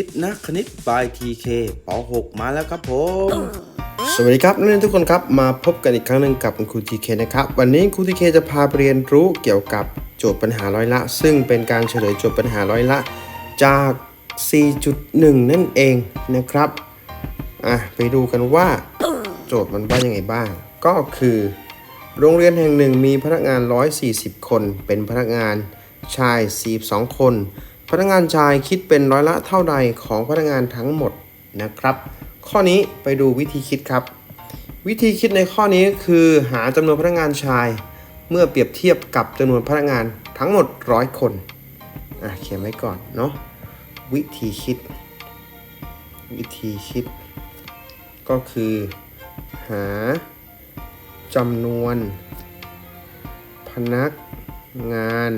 คิดนักคณิตบายทีเคป .6 มาแล้วครับผม สวัสดีครับนักเรียนทุกคนครับ มาพบกันอีกครั้งหนึ่งกับคุณครูทีเคนะครับ วันนี้ครูทีเคจะพาไปเรียนรู้เกี่ยวกับโจทย์ปัญหาร้อยละ ซึ่งเป็นการเฉลยโจทย์ปัญหาร้อยละจาก 4.1 นั่นเองนะครับ อะ ไปดูกันว่า โจทย์มันว่ายังไงบ้าง ก็คือ โรงเรียนแห่งหนึ่งมีพนักงาน 140 คน เป็นพนักงานชาย 42 คน พนักงานชายคิดเป็นร้อยละเท่าใดของพนักงานทั้งหมดนะครับ ข้อนี้ไปดูวิธีคิดครับ วิธีคิดในข้อนี้ก็คือหาจำนวนพนักงานชาย เมื่อเปรียบเทียบกับจำนวนพนักงานทั้งหมดร้อยคนอะเขียนไว้ก่อนเนาะวิธีคิด วิธีคิด ก็คือ หาจำนวน พนักงาน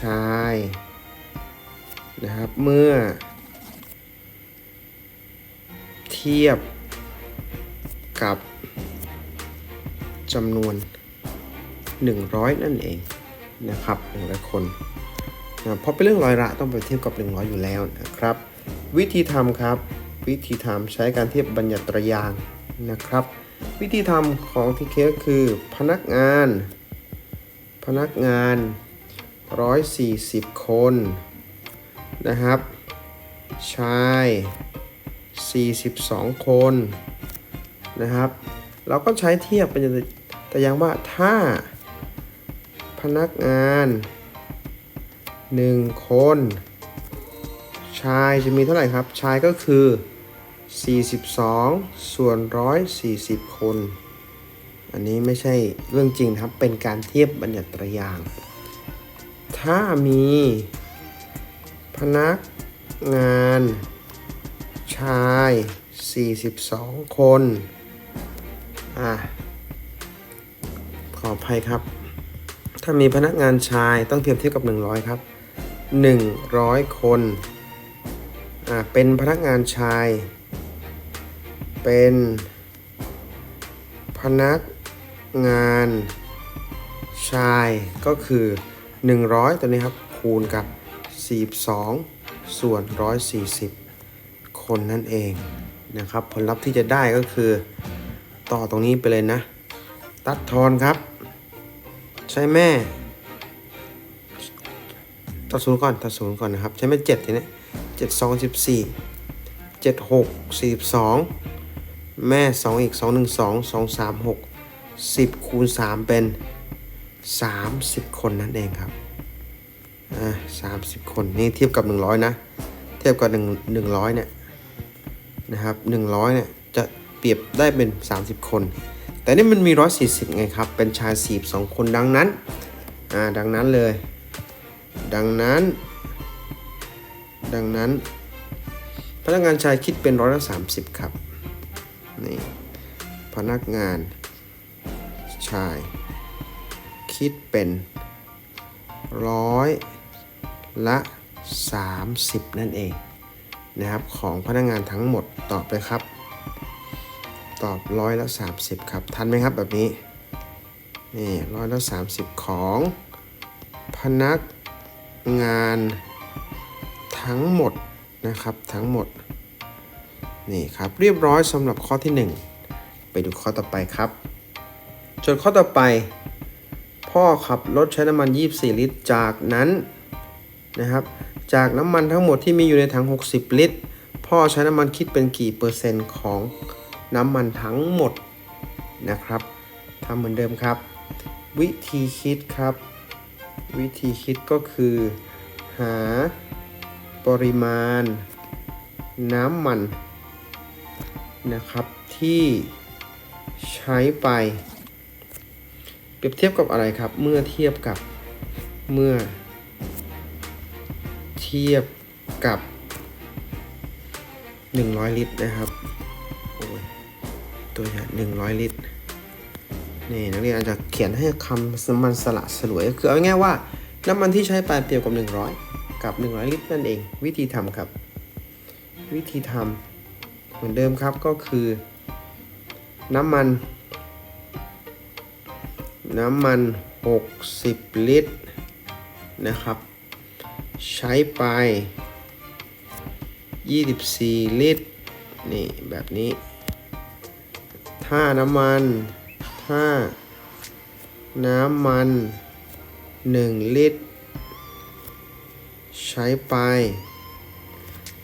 ชาย นะครับ เมื่อ เทียบกับจำนวน 100 นั่นเองนะครับ100คนนะเพราะเป็นเรื่องร้อยละต้องไปเทียบกับ 100 อยู่แล้วนะครับ วิธีทำครับ วิธีทำใช้การเทียบบัญญัตรยางนะครับ วิธีทำของที่เคคือพนักงาน พนักงาน 140 คน นะครับ ชาย 42 คนนะครับ เราก็ใช้เทียบเป็นแต่อย่างว่าถ้าพนักงาน 1 คน ชายจะมีเท่าไหร่ครับ ชายก็คือ 42 ส่วน 140 คน อันนี้ไม่ใช่เรื่องจริงนะครับ เป็นการเทียบบัญญัตรยาง ถ้ามี พนักงาน ชาย 42 คน อะ ขออภัยครับ ถ้ามีพนักงานชายต้องเทียบเทียบกับ 100 ครับ 100 คน อะ เป็นพนักงานชาย เป็นพนักงานชายก็คือ 100 ตัวนี้ครับ คูณกับ 42 ส่วน 140 คนนั่นเองนะครับ ผลลัพธ์ที่จะได้ก็คือ ต่อตรงนี้ไปเลยนะ ตัดทอนครับ ใช้แม่ ตัดศูนย์ก่อน ตัดศูนย์ก่อนนะครับ ใช้แม่เจ็ดทีนี้เจ็ดสองสิบสี่เจ็ดหกสี่สองแม่สองอีกสองหนึ่งสองสองสามหกสิบคูณสามเป็นสามสิบคนนั่นเองครับ อ่าสามสิบคนนี่เทียบกับหนึ่งร้อยนะ เทียบกับหนึ่งหนึ่งร้อยเนี่ยนะครับหนึ่งร้อยเนี่ยจะเปรียบได้เป็นสามสิบคน แต่นี่มันมีร้อยสี่สิบไงครับ เป็นชายสี่สองคนดังนั้นอ่าดังนั้นเลย ดังนั้น ดังนั้น พนักงานชายคิดเป็นร้อยละสามสิบครับนี่พนักงานชาย คิดเป็นร้อย ละ 30 นั่นเองนะครับของพนักงานทั้งหมดตอบเลยครับ ตอบร้อยละ 30 ครับ ทันไหมครับแบบนี้นี่ร้อยละ 30 ของพนักงานทั้งหมดนะครับทั้งหมดนี่ครับเรียบร้อยสำหรับข้อที่ 1 ไปดูข้อต่อไปครับจทย์ข้อต่อไป พ่อขับรถใช้น้ำมัน 24 ลิตร จากนั้น นะครับ จากน้ำมันทั้งหมดที่มีอยู่ในถัง 60 ลิตร พ่อใช้น้ำมันคิดเป็นกี่เปอร์เซ็นต์ของน้ำมันทั้งหมดนะครับทำเหมือนเดิมครับ วิธีคิดครับ วิธีคิดก็คือ หาปริมาณน้ำมันนะครับที่ใช้ไป เปรียบเทียบกับอะไรครับ เมื่อเทียบกับเมื่อ ทียบกับ 100 ลิตรนะครับ โอ้ย ตัวอย่าง100 ลิตร นี่นักเรียนอาจจะเขียนให้คำสมันสละสลวยก็คือเอาง่ายๆว่าน้ำมันที่ใช้ไปเปรียบกับ 100 กับ 100 ลิตรนั่นเอง วิธีทำครับ วิธีทำเหมือนเดิมครับก็คือ น้ำมัน น้ำมัน 60 ลิตรนะครับ ใช้ไป 24 ลิตร นี่ แบบนี้ ถ้าน้ำมัน ถ้า น้ำมัน 1 ลิตร ใช้ไป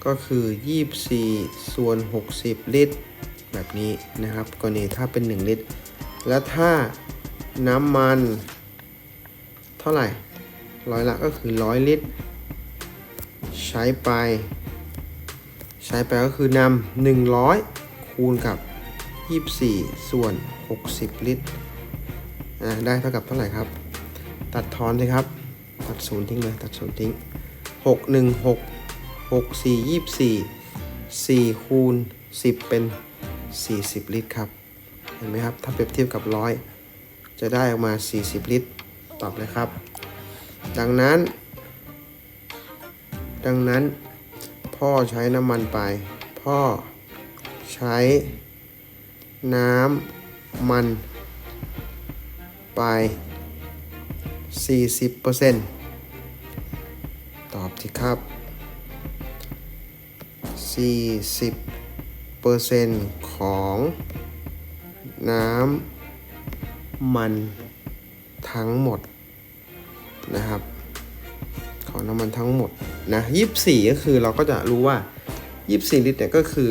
ก็คือ 24 ส่วน 60 ลิตร แบบนี้นะครับกรณีถ้าเป็น 1 ลิตร แล้วถ้าน้ำมัน เท่าไหร่ร้อยละก็คือ 100 ลิตร ช้ไป ใช้ไปก็คือนำ100 คูณกับ 24 ส่วน 60 ลิตรอ่าได้เท่ากับเท่าไหร่ครับ ตัดทอนเลยครับ ตัดศูนย์ทิ้งเลย ตัดศูนย์ทิ้ง 6 1 6 6 4 24 4 คูณ 10 เป็น 40 ลิตรครับ เห็นไหมครับ ถ้าเปรียบเทียบกับร้อยจะได้ออกมา 40 ลิตร ตอบเลยครับ ดังนั้น ดังนั้น พ่อใช้น้ำมันไป พ่อใช้ น้ำมัน ไป 40%ตอบสิครับ 40%ของ น้ำมันทั้งหมดนะครับ ของน้ำมันทั้งหมดนะ24 ก็คือเราก็จะรู้ว่า 24 ลิตรเนี่ยก็คือ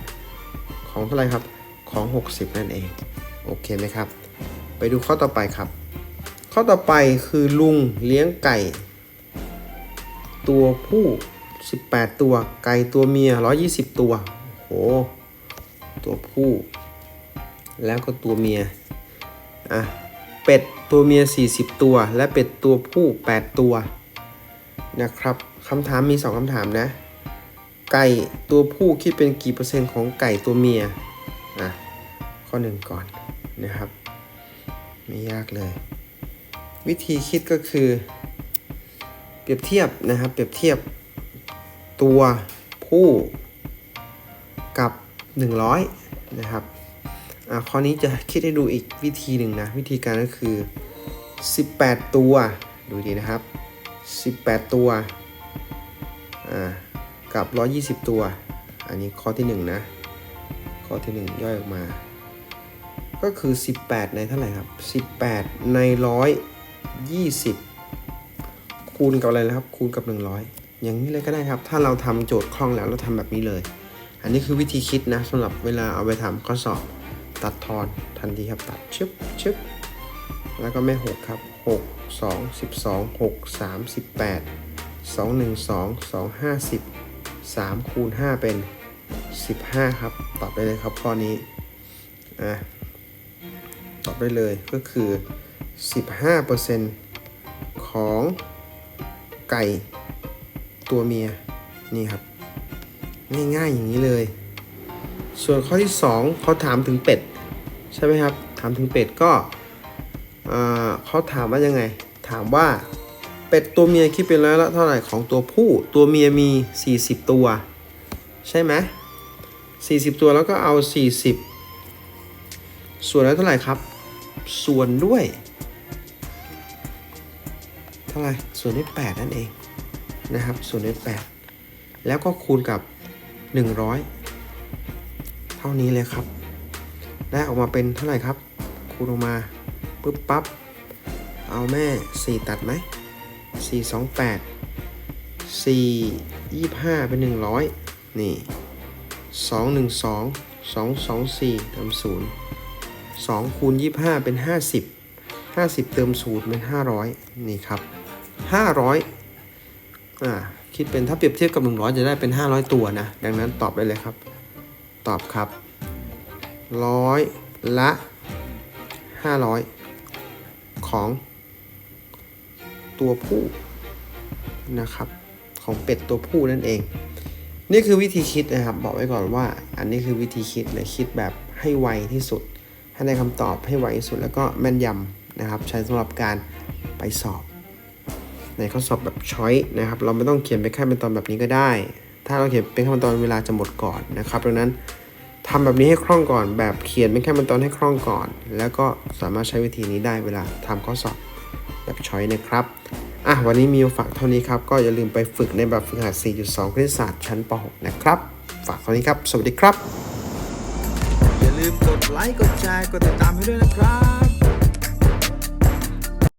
40%ของเท่าไรครับของ 60 นั่นเอง โอเคไหมครับ ไปดูข้อต่อไปครับ ข้อต่อไปคือลุงเลี้ยงไก่ ตัวผู้ 18 ตัว ไก่ตัวเมีย 120 ตัวโอ้โหตัวผู้ แล้วก็ตัวเมียอะ เป็ดตัวเมีย 40 ตัว และเป็ดตัวผู้ 8 ตัวนะครับคำถามมี 2คำถามนะ ไก่ตัวผู้คิดเป็นกี่เปอร์เซ็นต์ของไก่ตัวเมียอะข้อหนึ่งก่อนนะครับ ไม่ยากเลย วิธีคิดก็คือ เปรียบเทียบนะครับ เปรียบเทียบตัวผู้กับ 100 นะครับ อะข้อนี้จะคิดให้ดูอีกวิธีหนึ่งนะ วิธีการก็คือ 18 ตัว ดูดีนะครับ 18 ตัว อ่า กับ 120 ตัว อันนี้ข้อที่ 1 นะ ข้อที่ 1 ย่อยออกมา ก็คือ 18 ในเท่าไหร่ครับ 18 ใน 120 คูณกับอะไรนะครับ คูณกับ 100 อย่างนี้เลยก็ได้ครับ ถ้าเราทำโจทย์คล่องแล้วเราทำแบบนี้เลย อันนี้คือวิธีคิดนะสำหรับเวลาเอาไปทำข้อสอบ ตัดทอนทันทีครับตัดชึบชึบแล้วก็ไม่หกครับหกสองสิบสองหกสามสิบแปดสองหนึ่งสองสองห้าสิบสามคูณห้าเป็นสิบห้าครับตอบได้เลยครับข้อนี้อะตอบได้เลยก็คือสิบห้าเปอร์เซ็นต์ของไก่ตัวเมียนี่ครับ ง่ายๆอย่างนี้เลย ส่วนข้อที่ 2เขาถามถึงเป็ดใช่ไหมครับ ถามถึงเป็ดก็เขาถามว่ายังไง ถามว่าเป็ดตัวเมียคิดเป็นร้อยละเท่าไหร่ของตัวผู้ ตัวเมียมี 40 ตัว ใช่ไหม40 ตัวแล้วก็เอา 40 ส่วนแล้วเท่าไหร่ครับ ส่วนด้วย เท่าไหร่ส่วนด้วย8นั่นเองนะครับ ส่วนด้วย8แล้วก็คูณกับ 100 ท่านี้เลยครับ ได้ออกมาเป็นเท่าไหร่ครับ คูณออกมาปุ๊บปั๊บเอาแม่ 4 ตัดไหม 4 2 8 4 25 เป็น 100 นี่ 2 1 2 2 2 4 เติม 0 2 คูณ 25 เป็น 50 50 เติม 0 เป็น 500 นี่ครับ 500 อ่า คิดเป็นถ้าเปรียบเทียบกับ 100 จะได้เป็น 500 ตัวนะ ดังนั้นตอบได้เลยครับ ตอบครับร้อยละ 500 ของตัวผู้นะครับ ของเป็ดตัวผู้นั่นเอง นี่คือวิธีคิดนะครับ บอกไว้ก่อนว่า อันนี้คือวิธีคิดเลยคิดแบบให้ไวที่สุด ให้ได้คำตอบให้ไวที่สุดแล้วก็แม่นยำนะครับ ใช้สำหรับการไปสอบ ในข้อสอบแบบช้อยนะครับ เราไม่ต้องเขียนเป็นขั้นเป็นตอนแบบนี้ก็ได้ ถ้าเราเขียนเป็นขั้นตอนเวลาจะหมดก่อนนะครับดังนั้นทำแบบนี้ให้คล่องก่อนแบบเขียนเป็นขั้นตอนให้คล่องก่อน แล้วก็สามารถใช้วิธีนี้ได้เวลาทำข้อสอบแบบช้อยนะครับอะวันนี้มีฝากเท่านี้ครับ ก็อย่าลืมไปฝึกในแบบฝึกหัด 4.2 คณิตศาสตร์ชั้นป .6 นะครับ ฝากเท่านี้ครับ สวัสดีครับ อย่าลืมกดไลค์กดแชร์กดติดตามให้ด้วยนะครับ